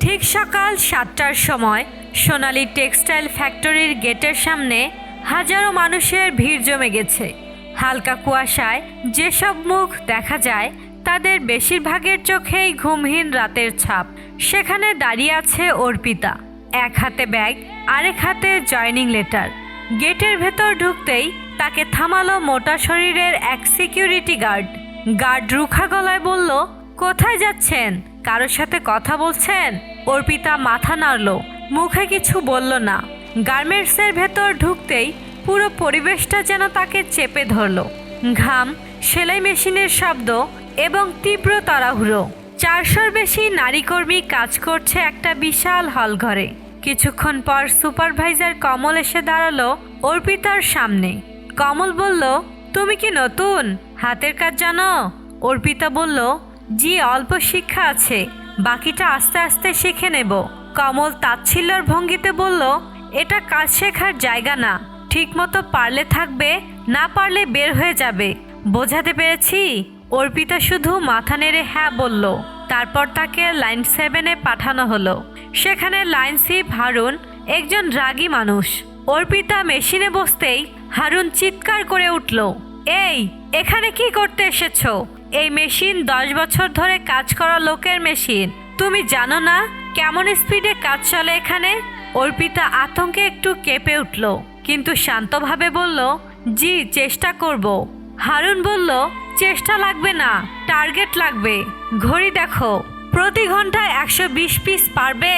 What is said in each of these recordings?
ঠিক সকাল সাতটার সময় সোনালী টেক্সটাইল ফ্যাক্টরির গেটের সামনে হাজারো মানুষের ভিড় জমে গেছে। হালকা কুয়াশায় যেসব মুখ দেখা যায়, তাদের বেশিরভাগের চোখেই ঘুমহীন রাতের ছাপ। সেখানে দাঁড়িয়ে আছে অর্পিতা। এক হাতে ব্যাগ, আরেক হাতে জয়নিং লেটার। গেটের ভেতর ঢুকতেই তাকে থামালো মোটা শরীরের এক সিকিউরিটি গার্ড। গার্ড রুখা গলায় বলল, কোথায় যাচ্ছেন? কারোর সাথে কথা বলছেন? অর্পিতা মাথা নাড়ল, মুখে কিছু বলল না। গার্মেন্টসের ভেতর ঢুকতেই পুরো পরিবেশটা যেন তাকে চেপে ধরলো। ঘাম, সেলাই মেশিনের শব্দ এবং তীব্র তাড়াহুড়ো। চারশোর বেশি নারী কর্মী কাজ করছে একটা বিশাল হল ঘরে। কিছুক্ষণ পর সুপারভাইজার কমল এসে দাঁড়াল অর্পিতার সামনে। কমল বলল, তুমি কি নতুন? হাতের কাজ জানো? অর্পিতা বলল জি, অল্প শিক্ষা আছে। বাকিটা আস্তে আস্তে শিখে নেব। কমল তাচ্ছিল্যর ভঙ্গিতে বলল, এটা কাজ শেখার জায়গা না। ঠিকমতো পারলে থাকবে, না পারলে বের হয়ে যাবে। বোঝাতে পেরেছি? অর্পিতা শুধু মাথা নেড়ে হ্যাঁ বলল। তারপর তাকে লাইন সেভেনে পাঠানো হলো। সেখানে লাইন সিপ হারুন একজন রাগী মানুষ। অর্পিতা মেশিনে বসতেই হারুন চিৎকার করে উঠল, এই, এখানে কি করতে এসেছ? এই মেশিন দশ বছর ধরে কাজ করা লোকের মেশিন। তুমি জানো না কেমন স্পিডে কাজ চলে এখানে? অর্পিতা আতঙ্কে একটু কেঁপে উঠল, কিন্তু শান্তভাবে বলল, জি, চেষ্টা করব। হারুন বলল, চেষ্টা লাগবে না, টার্গেট লাগবে। ঘড়ি দেখো, প্রতি ঘন্টায় একশো বিশ পিস পারবে?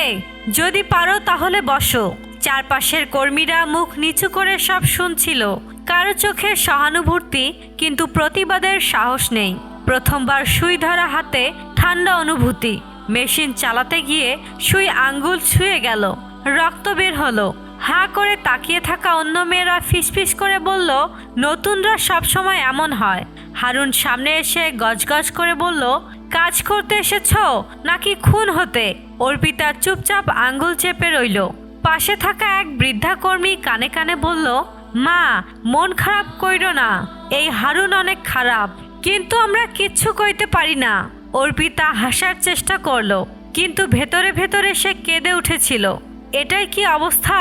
যদি পারো তাহলে বসো। চারপাশের কর্মীরা মুখ নিচু করে সব শুনছিল। কারও চোখে সহানুভূতি, কিন্তু প্রতিবাদের সাহস নেই। প্রথমবার সুই ধরা হাতে ঠান্ডা অনুভূতি। মেশিন চালাতে গিয়ে সুই আঙ্গুল ছুঁয়ে গেল। রক্ত বের হলো। হা করে তাকিয়ে থাকা অন্য মেয়েরা ফিসফিস করে বলল, নতুনরা সবসময় এমন হয়। হারুন সামনে এসে গজগজ করে বলল, কাজ করতে এসেছ? নাকি খুন হতে? অর্পিতা চুপচাপ আঙ্গুল চেপে রইল। পাশে থাকা এক বৃদ্ধা কর্মী কানে কানে বলল, মা, মন খারাপ কইরো না। এই হারুন অনেক খারাপ। কিন্তু আমরা কিচ্ছু কইতে পারি না। অর্পিতা হাসার চেষ্টা করল, কিন্তু ভেতরে ভেতরে সে কেঁদে উঠেছিল। এটাই কি অবস্থা?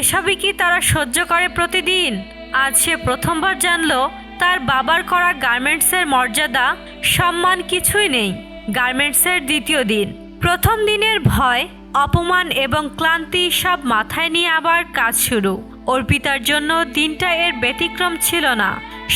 এসবই কি তারা সহ্য করে প্রতিদিন? আজ সে প্রথমবার জানলো, তার বাবার করা গার্মেন্টসের মর্যাদা, সম্মান কিছুই নেই। গার্মেন্টসের দ্বিতীয় দিন। প্রথম দিনের ভয়, অপমান এবং ক্লান্তি সব মাথায় নিয়ে আবার কাজ শুরু। অর্পিতার জন্য দিনটা এর ব্যতিক্রম ছিল না।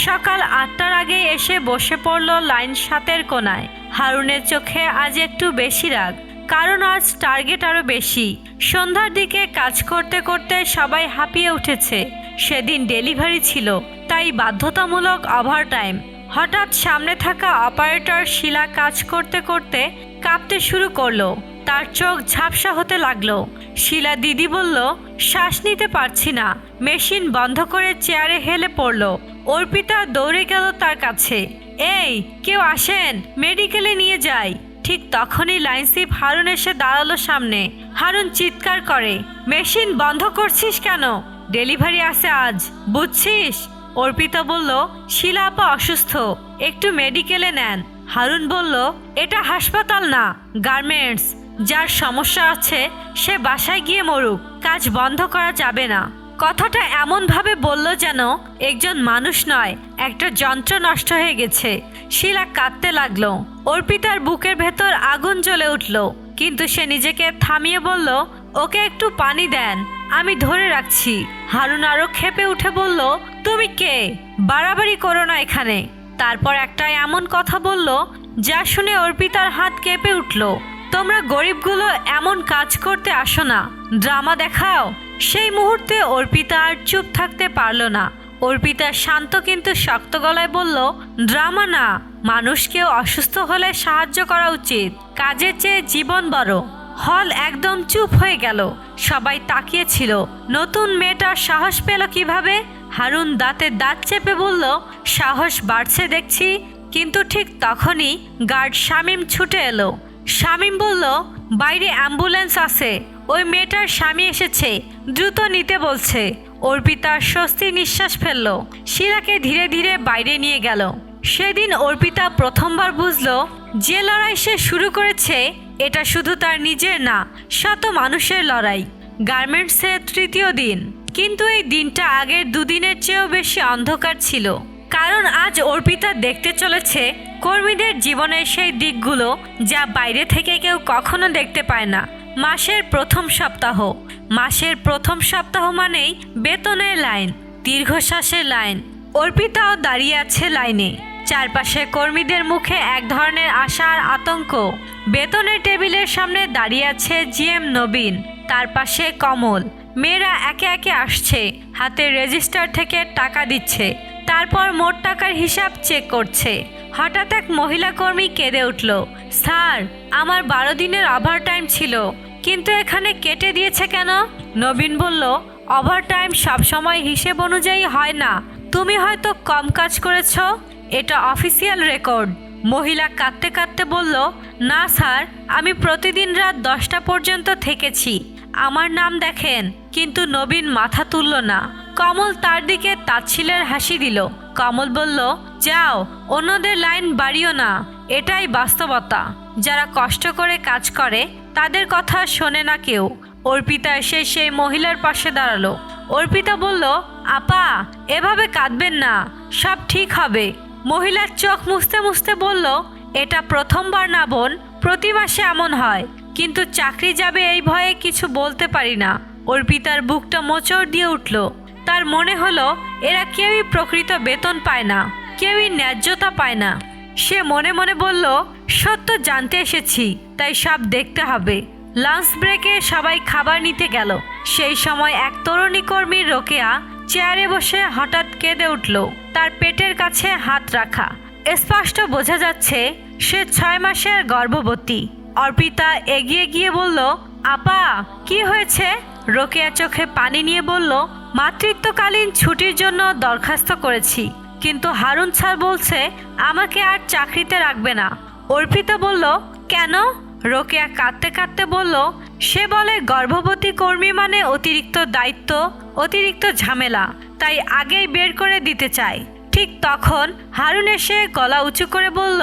সকাল আটটার আগে এসে বসে পড়ল লাইন সাতের কোনায়। হারুনের চোখে আজ একটু বেশি রাগ, কারণ আজ টার্গেট আরও বেশি। সন্ধ্যার দিকে কাজ করতে করতে সবাই হাঁপিয়ে উঠেছে। সেদিন ডেলিভারি ছিল, তাই বাধ্যতামূলক ওভারটাইম হঠাৎ সামনে থাকা অপারেটর শিলা কাজ করতে করতে কাঁপতে শুরু করল। তার চোখ ঝাপসা হতে লাগল। শিলা দিদি বলল, শ্বাস নিতে পারছি না। মেশিন বন্ধ করে চেয়ারে হেলে পড়ল। অর্পিতা দৌড়ে গেল তার কাছে। এই, কেউ আসেন? মেডিকেলে নিয়ে যাই। ঠিক তখনই লাইনসিপ হারুন এসে দাঁড়াল সামনে। হারুন, চিৎকার করে। মেশিন বন্ধ করছিস কেন? ডেলিভারি আছে আজ, বুঝছিস? অর্পিতা বলল, শিলা আপা অসুস্থ, একটু মেডিকেলে নেন। হারুন বলল, এটা হাসপাতাল না, গার্মেন্টস। যার সমস্যা আছে, সে বাসায় গিয়ে মরুক, কাজ বন্ধ করা যাবে না। কথাটা এমনভাবে বলল যেন একজন মানুষ নয়, একটা যন্ত্র নষ্ট হয়ে গেছে। শিলা কাঁদতে লাগল। অর্পিতার বুকের ভেতর আগুন জ্বলে উঠল, কিন্তু সে নিজেকে থামিয়ে বলল, ওকে একটু পানি দেন, আমি ধরে রাখছি। হারুন আরও খেপে উঠে বলল, তুমি কে? বাড়াবাড়ি করো না এখানে। তারপর একটা এমন কথা বলল, যা শুনে অর্পিতার হাত কেঁপে উঠল। তোমরা গরিবগুলো এমন কাজ করতে আসো না। ড্রামা দেখাও। সেই মুহূর্তে অর্পিতা আর চুপ থাকতে পারল না। অর্পিতা শান্ত কিন্তু শক্ত গলায় বলল, ড্রামা না, মানুষকেও অসুস্থ হলে সাহায্য করা উচিত। কাজের চেয়ে জীবন বড়। হল একদম চুপ হয়ে গেল। সবাই তাকিয়েছিল। নতুন মেয়েটার সাহস পেল কীভাবে? হারুন দাঁতে দাঁত চেপে বলল, সাহস বাড়ছে দেখছি। কিন্তু ঠিক তখনই গার্ড শামিম ছুটে এলো। শামিম বলল, বাইরে অ্যাম্বুলেন্স আছে। ওই মেয়েটার স্বামী এসেছে। দ্রুত নিতে বলছে। অর্পিতা স্বস্তি নিঃশ্বাস ফেলল। শিলাকে ধীরে ধীরে বাইরে নিয়ে গেল। সেদিন অর্পিতা প্রথমবার বুঝল যে লড়াই সে শুরু করেছে, এটা শুধু তার নিজের না, শত মানুষের লড়াই। গার্মেন্টসের তৃতীয় দিন। কিন্তু এই দিনটা আগের দুদিনের চেয়েও বেশি অন্ধকার ছিল। কারণ আজ অর্পিতা দেখতে চলেছে কর্মীদের জীবনের সেই দিকগুলো যা বাইরে থেকে কেউ কখনো দেখতে পায় না। মাসের প্রথম সপ্তাহ। মাসের প্রথম সপ্তাহ মানেই বেতনের লাইন, দীর্ঘশ্বাসের লাইন। অর্পিতাও দাঁড়িয়ে আছে লাইনে। চারপাশে কর্মীদের মুখে এক ধরনের আশা আর আতঙ্ক। বেতনের টেবিলের সামনে দাঁড়িয়ে আছে জিএম নবীন। তার পাশে কমল। মেয়েরা একে একে আসছে। হাতে রেজিস্টার থেকে টাকা দিচ্ছে। তারপর মোট টাকার হিসাব চেক করছে। হঠাৎ এক মহিলা কর্মী কেঁদে উঠল। স্যার, আমার বারো দিনের ওভার টাইম ছিল, কিন্তু এখানে কেটে দিয়েছে কেন? নবীন বলল, ওভার টাইম সবসময় হিসেব অনুযায়ী হয় না। তুমি হয়তো কম কাজ করেছ, এটা অফিসিয়াল রেকর্ড। মহিলা কাঁদতে কাঁদতে বলল, না স্যার, আমি প্রতিদিন রাত দশটা পর্যন্ত থেকেছি। আমার নাম দেখেন। কিন্তু নবীন মাথা তুলল না। কমল তার দিকে তাচ্ছিলের হাসি দিল। কমল বলল, যাও, অন্যদের লাইন বাড়িও না। এটাই বাস্তবতা। যারা কষ্ট করে কাজ করে, তাদের কথা শোনে না কেউ। অর্পিতা এসে সেই মহিলার পাশে দাঁড়াল। অর্পিতা বলল, আপা, এভাবে কাঁদবেন না। সব ঠিক হবে। মহিলার চোখ মুছতে মুছতে বলল, এটা প্রথমবার না বোন, প্রতি মাসে এমন হয়। কিন্তু চাকরি যাবে এই ভয়ে কিছু বলতে পারি না। অর্পিতার বুকটা মোচড় দিয়ে উঠল। তার মনে হলো, এরা কেউই প্রকৃত বেতন পায় না, কেউই ন্যায্যতা পায় না। সে মনে মনে বলল, সত্য জানতে এসেছি, তাই সব দেখতে হবে। লাঞ্চ ব্রেকে সবাই খাবার নিতে গেল। সেই সময় এক তরুণী কর্মী রোকেয়া চেয়ারে বসে হঠাৎ কেঁদে উঠল। তার পেটের কাছে হাত রাখা। স্পষ্ট বোঝা যাচ্ছে, সে ছয় মাসের গর্ভবতী। অর্পিতা এগিয়ে গিয়ে বলল, আপা, কি হয়েছে? রোকেয়া চোখে পানি নিয়ে বলল মাতৃত্বকালীন ছুটির জন্য দরখাস্ত করেছি। কিন্তু হারুন স্যার বলছে, আমাকে আর চাকরিতে রাখবে না। অর্পিতা বলল, কেন? রোকেয়া কাঁদতে কাঁদতে বলল, সে বলে গর্ভবতী কর্মী মানে অতিরিক্ত দায়িত্ব, অতিরিক্ত ঝামেলা, তাই আগেই বের করে দিতে চায়। ঠিক তখন হারুন এসে গলা উঁচু করে বলল,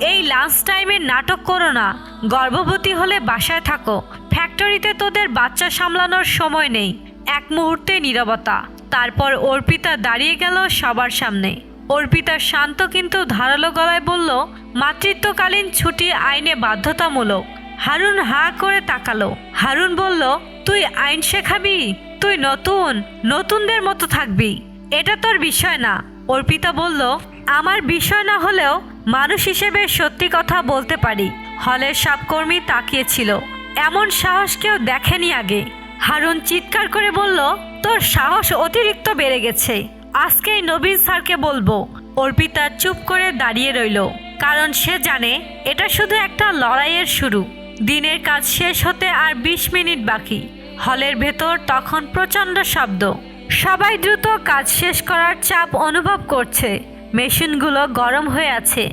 এই লাঞ্চ টাইমে নাটক করো না, গর্ভবতী হলে বাসায় থাকো। ফ্যাক্টরিতে তোদের বাচ্চা সামলানোর সময় নেই। এক মুহূর্তে নীরবতা। তারপর অর্পিতা দাঁড়িয়ে গেল সবার সামনে। অর্পিতা শান্ত কিন্তু ধারালো গলায় বলল, মাতৃত্বকালীন ছুটি আইনে বাধ্যতামূলক। হারুন হা করে তাকালো। হারুন বলল, তুই আইন শেখাবি? তুই নতুন, নতুনদের মতো থাকবি। এটা তোর বিষয় না। অর্পিতা বলল, আমার বিষয় না হলেও মানুষ হিসেবে সত্যি কথা বলতে পারি। হলের সব তাকিয়েছিল এমন সাহস কেউ দেখেনি আগে। হারুন চিৎকার করে বলল, তোর সাহস অতিরিক্ত বেড়ে গেছে। আজকেই নবীন স্যারকে বলব। অর্পিতা চুপ করে দাঁড়িয়ে রইল, কারণ সে জানে এটা শুধু একটা লড়াইয়ের শুরু। দিনের কাজ শেষ হতে আর বিশ মিনিট বাকি। হলের ভেতর তখন প্রচণ্ড শব্দ। সবাই দ্রুত কাজ শেষ করার চাপ অনুভব করছে। মেশিনগুলো গরম হয়ে আছে,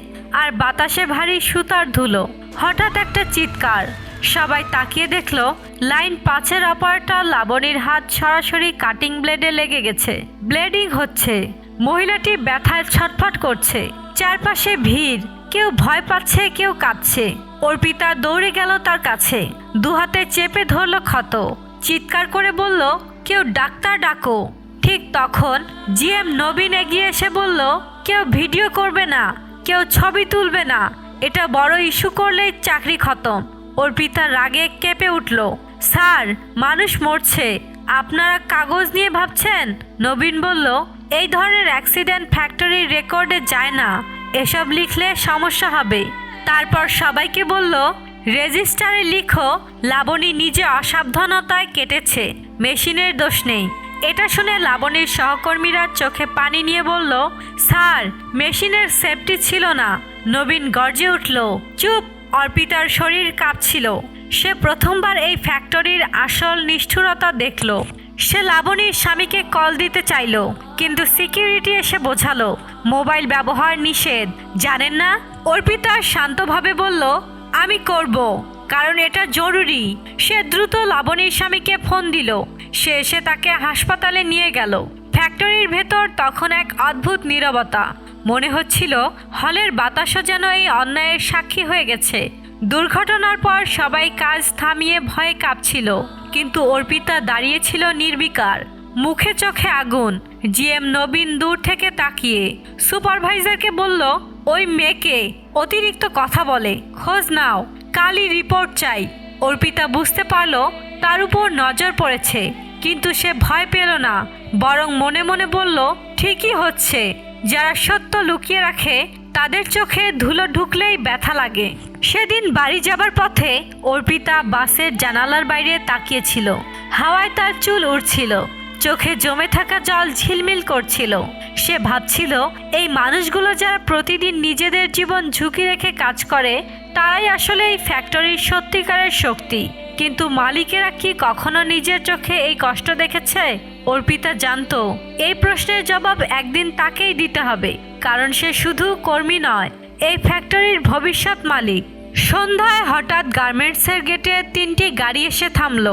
আর বাতাসে ভারী সুতার ধুলো। হঠাৎ একটা চিৎকার। সবাই তাকিয়ে দেখল, লাইন পাঁচের অপারেটর লাবণীর হাত সরাসরি কাটিং ব্লেডে লেগে গেছে। ব্লেডিং হচ্ছে। মহিলাটি ব্যথায় ছটফট করছে। চারপাশে ভিড়। কেউ ভয় পাচ্ছে, কেউ কাঁদছে। অর্পিতা দৌড়ে গেল তার কাছে। দুহাতে চেপে ধরল ক্ষত। চিৎকার করে বলল, কেউ ডাক্তার ডাকো। ঠিক তখন জিএম নবীন এগিয়ে এসে বলল, কেউ ভিডিও করবে না, কেউ ছবি তুলবে না। এটা বড় ইস্যু করলেই চাকরি খতম। অর্পিতা রাগে কেঁপে উঠল। স্যার, মানুষ মরছে। আপনারা কাগজ নিয়ে ভাবছেন? নবীন বলল, এই ধরনের অ্যাক্সিডেন্ট ফ্যাক্টরির রেকর্ডে যায় না। এসব লিখলে সমস্যা হবে। তারপর সবাইকে বলল, রেজিস্টারে লিখো, লাবণী নিজে অসাবধানতায় কেটেছে। মেশিনের দোষ নেই। এটা শুনে লাবণীর সহকর্মীরা চোখে পানি নিয়ে বলল, স্যার, মেশিনের সেফটি ছিল না। নবীন গর্জে উঠল, চুপ! অর্পিতার শরীর কাঁপছিল। সে প্রথমবার এই ফ্যাক্টরির আসল নিষ্ঠুরতা দেখল। সে লাবণীর স্বামীকে কল দিতে চাইল, কিন্তু সিকিউরিটি এসে বোঝালো, মোবাইল ব্যবহার নিষেধ। জানেন না? অর্পিতা শান্তভাবে বলল, আমি করব, কারণ এটা জরুরি। সে দ্রুত লাবণীর স্বামীকে ফোন দিল। সে এসে তাকে হাসপাতালে নিয়ে গেল। ফ্যাক্টরির ভেতর তখন এক অদ্ভুত নীরবতা। মনে হচ্ছিল হলের বাতাসও যেন এই অন্যায়ের সাক্ষী হয়ে গেছে। দুর্ঘটনার পর সবাই কাজ থামিয়ে ভয়ে কাঁপছিল, কিন্তু অর্পিতা দাঁড়িয়েছিল নির্বিকার। মুখে চোখে আগুন, জিএম নবীন দূর থেকে তাকিয়ে। সুপারভাইজারকে বলল, ওই মেয়েকে অতিরিক্ত কথা বলে, খোঁজ নাও, কালই রিপোর্ট চাই। অর্পিতা বুঝতে পারল, তার উপর নজর পড়েছে, কিন্তু সে ভয় পেল না, বরং মনে মনে বলল, ঠিকই হচ্ছে। যারা সত্য লুকিয়ে রাখে, তাদের চোখে ধুলো ঢুকলেই ব্যথা লাগে। সেদিন বাড়ি যাবার পথে অর্পিতা বাসের জানালার বাইরে তাকিয়েছিল। হাওয়ায় তার চুল উড়ছিল, চোখে জমে থাকা জল ঝিলমিল করছিল। সে ভাবছিল, এই মানুষগুলো যারা প্রতিদিন নিজেদের জীবন ঝুঁকি রেখে কাজ করে, তারাই আসলে এই ফ্যাক্টরির সত্যিকারের শক্তি। কিন্তু মালিকেরা কি কখনো নিজের চোখে এই কষ্ট দেখেছে? অর্পিতা জানতো। এই প্রশ্নের জবাব একদিন তাকেই দিতে হবে, কারণ সে শুধু কর্মী নয়, এই ফ্যাক্টরির ভবিষ্যৎ মালিক। সন্ধ্যায় হঠাৎ গার্মেন্টসের গেটে তিনটি গাড়ি এসে থামল।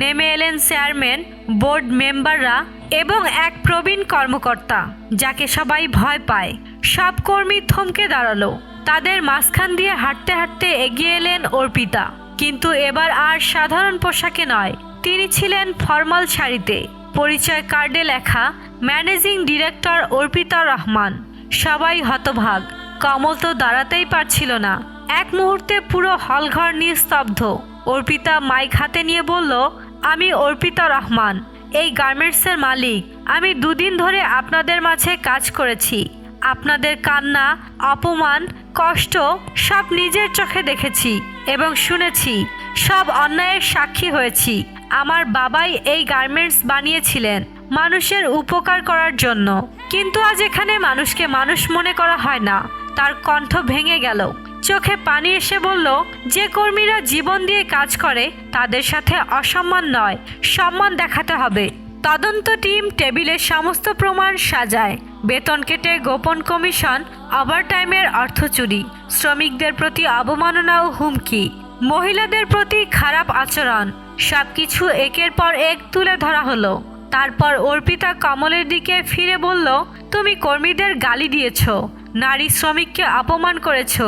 নেমে এলেন চেয়ারম্যান, বোর্ড মেম্বাররা এবং এক প্রবীণ কর্মকর্তা, যাকে সবাই ভয় পায়। সব কর্মী থমকে দাঁড়াল। তাদের মাঝখান দিয়ে হাঁটতে হাঁটতে এগিয়ে এলেন অর্পিতা। কিন্তু এবার আর সাধারণ পোশাকে নয়। তিনি ছিলেন ফর্মাল শাড়িতে। পরিচয় কার্ডে লেখা, ম্যানেজিং ডিরেক্টর অর্পিতা রহমান। সবাই হতভাগ। কমল তো দাঁড়াতেই পারছিল না। এক মুহূর্তে পুরো হলঘর নিস্তব্ধ। অর্পিতা মাইক হাতে নিয়ে বলল, আমি অর্পিতা রহমান। এই গার্মেন্টসের মালিক। আমি দুদিন ধরে আপনাদের মাঝে কাজ করেছি। আপনাদের কান্না, অপমান কষ্ট সব নিজের চোখে দেখেছি এবং শুনেছি, সব অন্যায়ের সাক্ষী হয়েছি। আমার বাবাই এই গার্মেন্টস বানিয়েছিলেন মানুষের উপকার করার জন্য। কিন্তু আজ এখানে মানুষকে মানুষ মনে করা হয় না। তার কণ্ঠ ভেঙে গেল। চোখে পানি এসে বলল, যে কর্মীরা জীবন দিয়ে কাজ করে, তাদের সাথে অসম্মান নয়, সম্মান দেখাতে হবে। তদন্ত টিম টেবিলে সমস্ত প্রমাণ সাজায়। বেতন কেটে গোপন কমিশন ওভারটাইমের অর্থ চুরি। শ্রমিকদের প্রতি অবমাননা ও হুমকি। মহিলাদের প্রতি খারাপ আচরণ। সবকিছু একের পর এক তুলে ধরা হলো। তারপর অর্পিতা কমলের দিকে ফিরে বলল, তুমি কর্মীদের গালি দিয়েছ। নারী শ্রমিককে অপমান করেছ।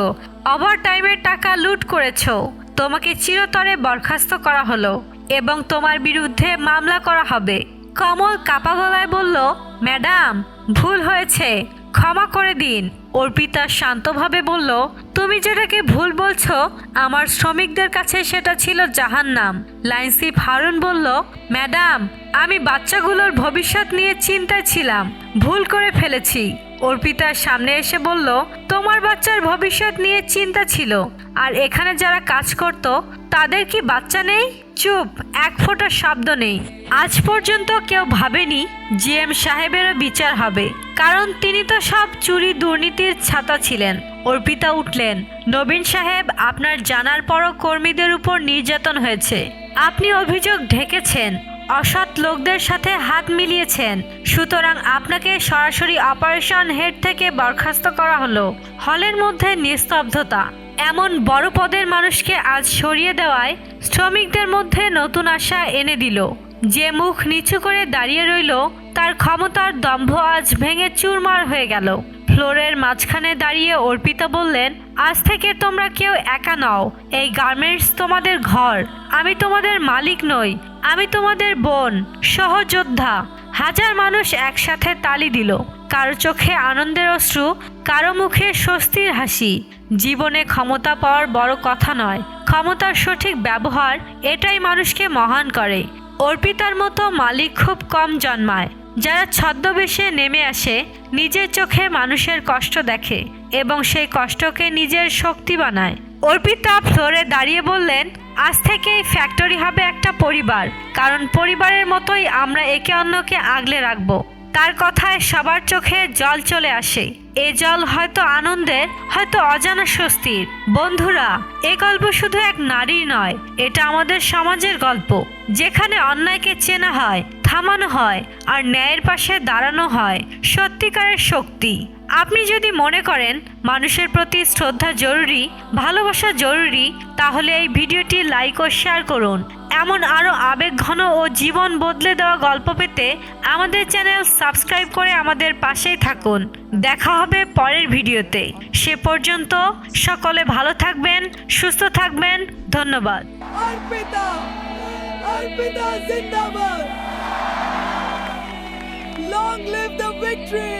ওভারটাইমের টাকা লুট করেছ। তোমাকে চিরতরে বরখাস্ত করা হলো এবং তোমার বিরুদ্ধে মামলা করা হবে। কমল কাপা গলায় বলল, ম্যাডাম ভুল হয়েছে, ক্ষমা করে দিন। অর্পিতা শান্তভাবে বলল, তুমি যেটাকে ভুল বলছো, আমার শ্রমিকদের কাছে সেটা ছিল জাহান্নাম। লাইনসিপ হারুন বলল, ম্যাডাম, আমি বাচ্চাগুলোর ভবিষ্যৎ নিয়ে চিন্তায় ছিলাম, ভুল করে ফেলেছি। অর্পিতার সামনে এসে বলল, তোমার বাচ্চার ভবিষ্যৎ নিয়ে চিন্তা ছিল, আর এখানে যারা কাজ করত, তাদের কি বাচ্চা নেই? চুপ, এক ফোঁটা শব্দ নেই। আজ পর্যন্ত কেউ ভাবেনি জি এম সাহেবেরও বিচার হবে, কারণ তিনি তো সব চুরি দুর্নীতির ছাতা ছিলেন। অর্পিতা উঠলেন, নবীন সাহেব, আপনার জানার পরও কর্মীদের উপর নির্যাতন হয়েছে। আপনি অভিযোগ ঢেকেছেন অসৎ লোকদের সাথে হাত মিলিয়েছেন। সুতরাং আপনাকে সরাসরি অপারেশন হেড থেকে বরখাস্ত করা হলো। হলের মধ্যে নিস্তব্ধতা। এমন বড় পদের মানুষকে আজ সরিয়ে দেওয়ায় শ্রমিকদের মধ্যে নতুন আশা এনে দিল। যে মুখ নিচু করে দাঁড়িয়ে রইল, তার ক্ষমতার দম্ভ আজ ভেঙে চুরমার হয়ে গেল। ফ্লোরের মাঝখানে দাঁড়িয়ে অর্পিতা বললেন, আজ থেকে তোমরা কেউ একা নও। এই গার্মেন্টস তোমাদের ঘর। আমি তোমাদের মালিক নই। আমি তোমাদের বোন, সহযোদ্ধা। হাজার মানুষ একসাথে তালি দিল। কারও চোখে আনন্দের অশ্রু, কারও মুখে স্বস্তির হাসি। জীবনে ক্ষমতা পাওয়ার বড় কথা নয়। ক্ষমতার সঠিক ব্যবহার এটাই মানুষকে মহান করে। অর্পিতার মতো মালিক খুব কম জন্মায়। যারা ছদ্মবেশে নেমে আসে, নিজের চোখে মানুষের কষ্ট দেখে এবং সেই কষ্টকে নিজের শক্তি বানায়। অর্পিতা ফ্লোরে দাঁড়িয়ে বললেন, আজ থেকে এই ফ্যাক্টরি হবে একটা পরিবার, কারণ পরিবারের মতোই আমরা একে অন্যকে আগলে রাখব। তার কথায় সবার চোখে জল চলে আসে। এ জল হয়তো আনন্দের, হয়তো অজানা স্বস্তির। বন্ধুরা, এ গল্প শুধু এক নারী নয়, এটা আমাদের সমাজের গল্প। যেখানে অন্যায়কে চেনা হয়, থামানো হয়, আর ন্যায়ের পাশে দাঁড়ানো হয় সত্যিকারের শক্তি। আপনি যদি মনে করেন মানুষের প্রতি শ্রদ্ধা জরুরি, ভালোবাসা জরুরি, তাহলে এই ভিডিওটি লাইক ও শেয়ার করুন। এমন আরও আবেগঘন ও জীবন বদলে দেওয়া গল্প পেতে আমাদের চ্যানেল সাবস্ক্রাইব করে আমাদের পাশেই থাকুন। দেখা হবে পরের ভিডিওতে। সে পর্যন্ত সকলে ভালো থাকবেন, সুস্থ থাকবেন, ধন্যবাদ। Long live the victory